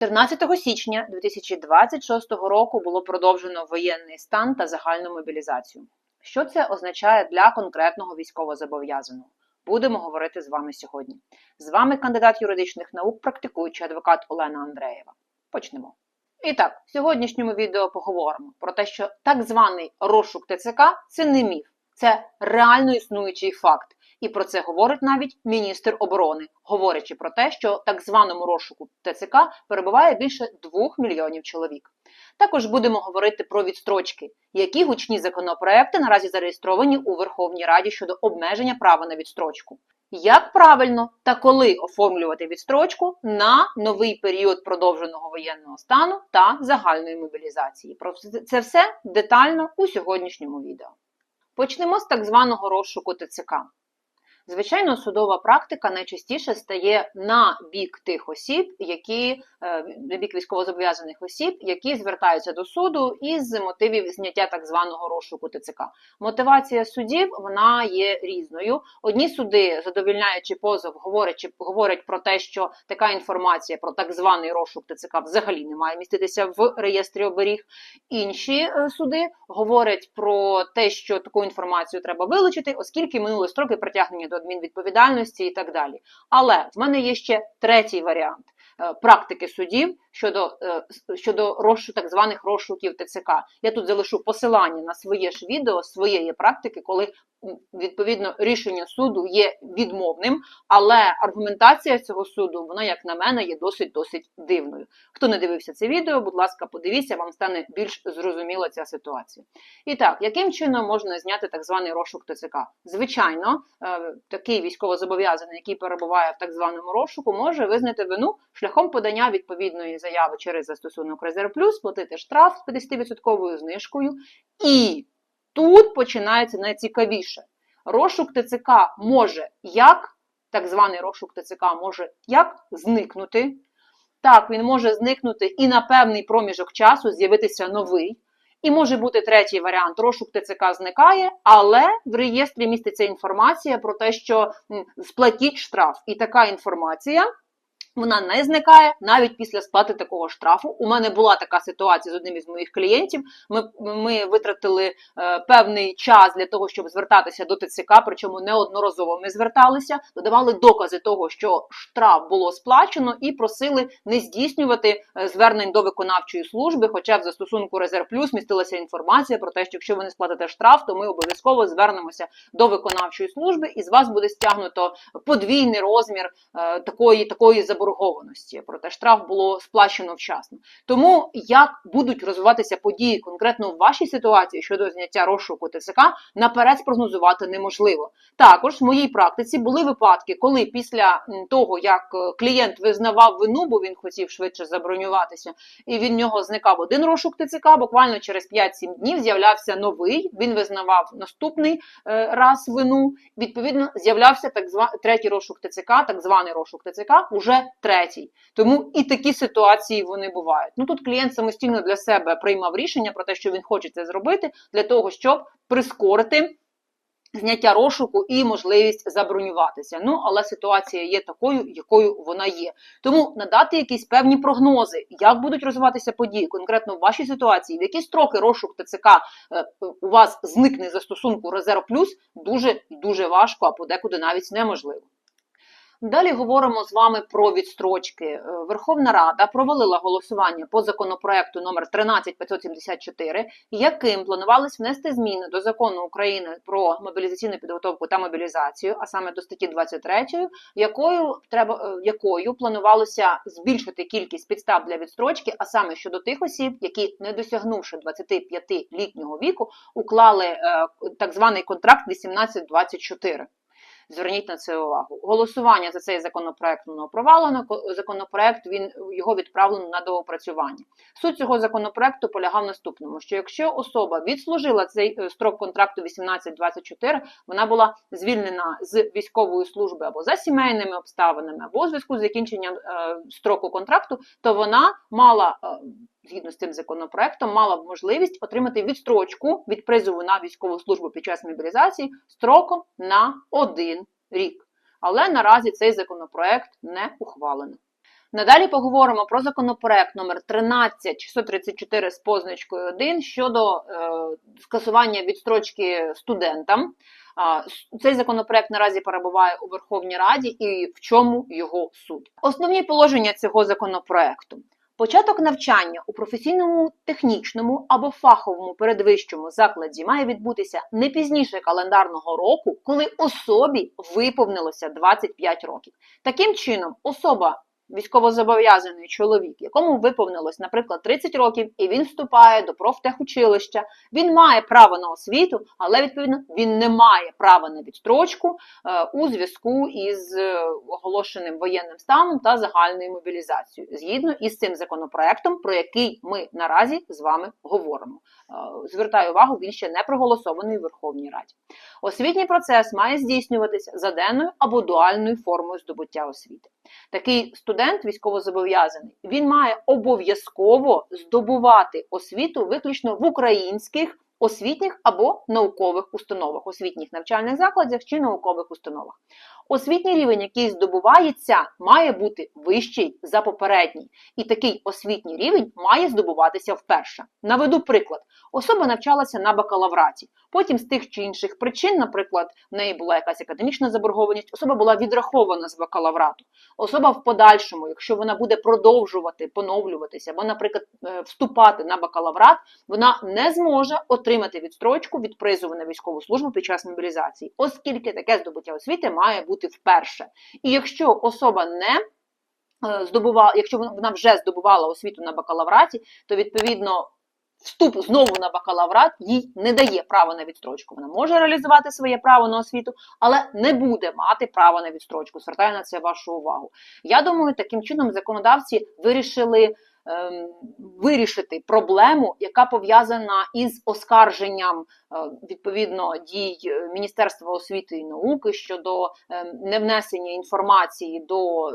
13 січня 2026 року було продовжено воєнний стан та загальну мобілізацію. Що це означає для конкретного військовозобов'язаного? Будемо говорити з вами сьогодні. З вами кандидат юридичних наук, практикуючий адвокат Олена Андреєва. Почнемо. І так, в сьогоднішньому відео поговоримо про те, що так званий розшук ТЦК це не міф, це реально існуючий факт. І про це говорить навіть міністр оборони, говорячи про те, що так званому розшуку ТЦК перебуває більше 2 мільйонів чоловік. Також будемо говорити про відстрочки, які гучні законопроекти наразі зареєстровані у Верховній Раді щодо обмеження права на відстрочку. Як правильно та коли оформлювати відстрочку на новий період продовженого воєнного стану та загальної мобілізації? Про це все детально у сьогоднішньому відео. Почнемо з так званого розшуку ТЦК. Звичайно, судова практика найчастіше стає на бік тих осіб, які на бік військовозобов'язаних осіб, які звертаються до суду із мотивів зняття так званого розшуку ТЦК. Мотивація судів вона є різною. Одні суди, задовільняючи позов, говорять, говорять про те, що така інформація про так званий розшук ТЦК взагалі не має міститися в реєстрі оберіг. Інші суди говорять про те, що таку інформацію треба вилучити, оскільки минули строки притягнення до адмінвідповідальності і так далі. Але в мене є ще третій варіант практики судів щодо щодо розшу, так званих розшуків ТЦК. Я тут залишу посилання на своє ж відео своєї практики, коли відповідно рішення суду є відмовним, але аргументація цього суду, вона, як на мене, є досить досить дивною. Хто не дивився це відео, будь ласка, подивіться, вам стане більш зрозуміла ця ситуація. І так, яким чином можна зняти так званий розшук ТЦК? Звичайно, такий військовозобов'язаний, який перебуває в так званому розшуку, може визнати вину шляхом подання відповідної заяви через застосунок Резерв Плюс, платити штраф з 50% знижкою і Тут починається найцікавіше. Розшук ТЦК може як, так званий розшук ТЦК може як зникнути. Так, він може зникнути і на певний проміжок часу з'явитися новий. І може бути третій варіант: розшук ТЦК зникає, але в реєстрі міститься інформація про те, що сплатіть штраф. І така інформація вона не зникає навіть після сплати такого штрафу. У мене була така ситуація з одним із моїх клієнтів. Ми ми витратили е, певний час для того, щоб звертатися до ТЦК, причому неодноразово ми зверталися, додавали докази того, що штраф було сплачено, і просили не здійснювати е, звернень до виконавчої служби. Хоча в застосунку Резерв Плюс містилася інформація про те, що якщо ви не сплатите штраф, то ми обов'язково звернемося до виконавчої служби, і з вас буде стягнуто подвійний розмір е, такої такої заборгованості заборгованості, проте штраф було сплачено вчасно. Тому як будуть розвиватися події конкретно в вашій ситуації щодо зняття розшуку ТЦК, наперед спрогнозувати неможливо. Також в моїй практиці були випадки, коли після того, як е, клієнт визнавав вину, бо він хотів швидше забронюватися, і від нього зникав один розшук ТЦК, буквально через 5-7 днів з'являвся новий. Він визнавав наступний е, раз вину. Відповідно, з'являвся так званий третій розшук ТЦК, так званий розшук ТЦК, уже третій. Тому і такі ситуації вони бувають. Ну тут клієнт самостійно для себе приймав рішення про те, що він хоче це зробити, для того, щоб прискорити. Зняття розшуку і можливість забронюватися. Ну, але ситуація є такою, якою вона є. Тому надати якісь певні прогнози, як будуть розвиватися події конкретно в вашій ситуації, в які строки розшук ТЦК е, у вас зникне за стосунку Резерв Плюс, дуже дуже важко, а подекуди навіть неможливо. Далі говоримо з вами про відстрочки. Е, Верховна Рада провалила голосування по законопроекту номер 13574, яким планувалось внести зміни до закону України про мобілізаційну підготовку та мобілізацію, а саме до статті 23, якою треба е, якою планувалося збільшити кількість підстав для відстрочки, а саме щодо тих осіб, які, не досягнувши 25-літнього віку, уклали е, так званий контракт 18-24. Зверніть на це увагу. Голосування за цей законопроект воно провалено. Законопроект він його відправлено на доопрацювання. Суть цього законопроекту полягав в наступному: що якщо особа відслужила цей е, строк контракту 18-24, вона була звільнена з військової служби або за сімейними обставинами, або у зв'язку з закінченням е, строку контракту, то вона мала. Згідно з цим законопроектом, мала б можливість отримати відстрочку від призову на військову службу під час мобілізації строком на один рік. Але наразі цей законопроект не ухвалено. Надалі поговоримо про законопроект номер 13634 з позначкою 1 щодо е, скасування відстрочки студентам. Цей законопроект наразі перебуває у Верховній Раді і в чому його суть. Основні положення цього законопроекту. Початок навчання у професійному, технічному або фаховому передвищому закладі має відбутися не пізніше календарного року, коли особі виповнилося 25 років. Таким чином, особа військовозобов'язаний чоловік, якому виповнилось, наприклад, 30 років, і він вступає до профтехучилища, він має право на освіту, але відповідно він не має права на відстрочку е, у зв'язку із е, оголошеним воєнним станом та загальною мобілізацією, згідно із цим законопроектом, про який ми наразі з вами говоримо. Е, звертаю увагу, він ще не проголосований у Верховній Раді. Освітній процес має здійснюватися за денною або дуальною формою здобуття освіти. Такий студент військовозобов'язаний, він має обов'язково здобувати освіту виключно в українських освітніх або наукових установах, освітніх навчальних закладах чи наукових установах. Освітній рівень, який здобувається, має бути вищий за попередній. І такий освітній рівень має здобуватися вперше. Наведу приклад: особа навчалася на бакалавраті. Потім з тих чи інших причин, наприклад, в неї була якась академічна заборгованість, особа була відрахована з бакалаврату. Особа в подальшому, якщо вона буде продовжувати поновлюватися, або, наприклад, е, вступати на бакалаврат, вона не зможе отримати відстрочку від призову на військову службу під час мобілізації, оскільки таке здобуття освіти має бути вперше. І якщо особа не е, здобувала, якщо вона вже здобувала освіту на бакалавраті, то відповідно вступ знову на бакалаврат їй не дає права на відстрочку. Вона може реалізувати своє право на освіту, але не буде мати права на відстрочку. Звертаю на це вашу увагу. Я думаю, таким чином законодавці вирішили. Ем, вирішити проблему, яка пов'язана із оскарженням е, відповідно дій Міністерства освіти і науки щодо ем, невнесення інформації до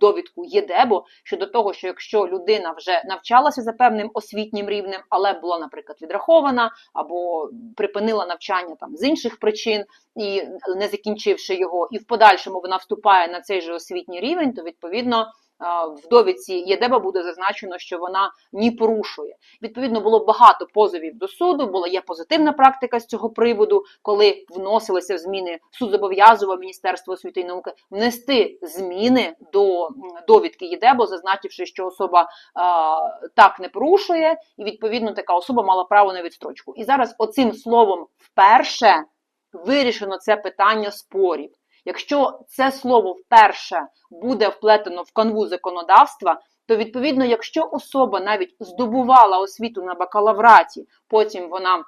довідку ЄДЕБО щодо того, що якщо людина вже навчалася за певним освітнім рівнем, але була, наприклад, відрахована або припинила навчання там з інших причин і не закінчивши його, і в подальшому вона вступає на цей же освітній рівень, то відповідно в довідці ЄДЕБа буде зазначено, що вона ні порушує. Відповідно, було багато позовів до суду. Була є позитивна практика з цього приводу, коли вносилися зміни. Суд зобов'язував Міністерство освіти і науки внести зміни до довідки ЄДЕБО, зазначивши, що особа а, так не порушує, і відповідно така особа мала право на відстрочку. І зараз оцим словом вперше вирішено це питання спорів. Якщо це слово вперше буде вплетено в канву законодавства, то відповідно, якщо особа навіть здобувала освіту на бакалавраті, потім вона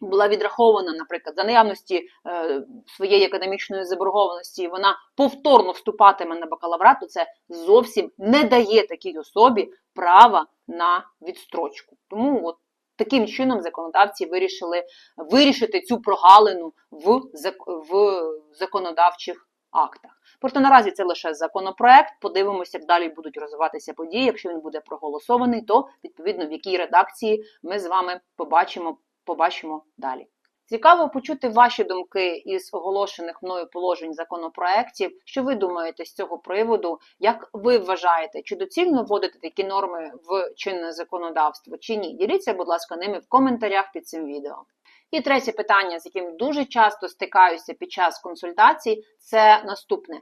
була відрахована, наприклад, за наявності е, своєї академічної заборгованості, вона повторно вступатиме на бакалаврат, то це зовсім не дає такій особі права на відстрочку. Тому от Таким чином законодавці вирішили вирішити цю прогалину в в законодавчих актах. Проте наразі це лише законопроект. Подивимося, як далі будуть розвиватися події. Якщо він буде проголосований, то відповідно в якій редакції ми з вами побачимо, побачимо далі. Цікаво почути ваші думки із оголошених мною положень законопроєктів. Що ви думаєте з цього приводу? Як ви вважаєте, чи доцільно вводити такі норми в чинне законодавство чи ні? Діліться, будь ласка, ними в коментарях під цим відео. І третє питання, з яким дуже часто стикаюся під час консультацій, це наступне: е,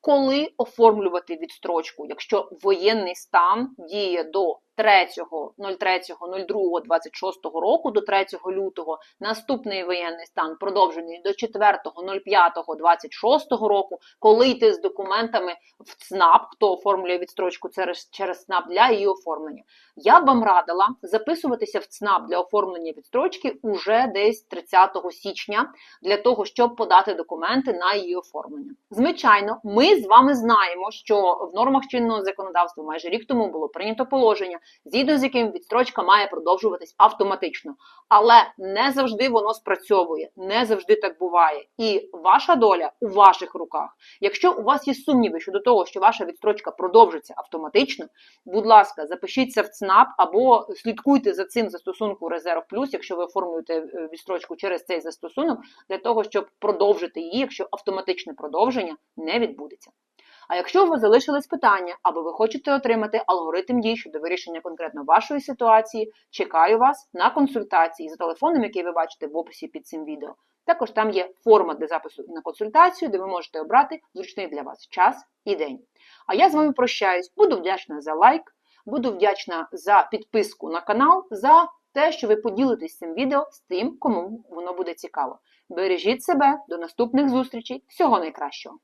коли оформлювати відстрочку, якщо воєнний стан діє до 3.03.02.26 року до 3 лютого, наступний воєнний стан продовжений до 4.05.26 року, коли йти з документами в ЦНАП, хто оформлює відстрочку через, через ЦНАП для її оформлення. Я б вам радила записуватися в ЦНАП для оформлення відстрочки уже десь 30 січня, для того, щоб подати документи на її оформлення. Звичайно, ми з вами знаємо, що в нормах чинного законодавства майже рік тому було прийнято положення згідно з яким відстрочка має продовжуватись автоматично. Але не завжди воно спрацьовує, не завжди так буває. І ваша доля у ваших руках. Якщо у вас є сумніви щодо того, що ваша відстрочка продовжиться автоматично, будь ласка, запишіться в ЦНАП або слідкуйте за цим застосунку Резерв Плюс, якщо ви оформлюєте е, відстрочку через цей застосунок, для того, щоб продовжити її, якщо автоматичне продовження не відбудеться. А якщо у вас залишились питання, або ви хочете отримати алгоритм дій щодо вирішення конкретно вашої ситуації, чекаю вас на консультації за телефоном, який ви бачите в описі під цим відео. Також там є форма для запису на консультацію, де ви можете обрати зручний для вас час і день. А я з вами прощаюсь. Буду вдячна за лайк, буду вдячна за підписку на канал, за те, що ви поділитесь цим відео з тим, кому воно буде цікаво. Бережіть себе, до наступних зустрічей. Всього найкращого!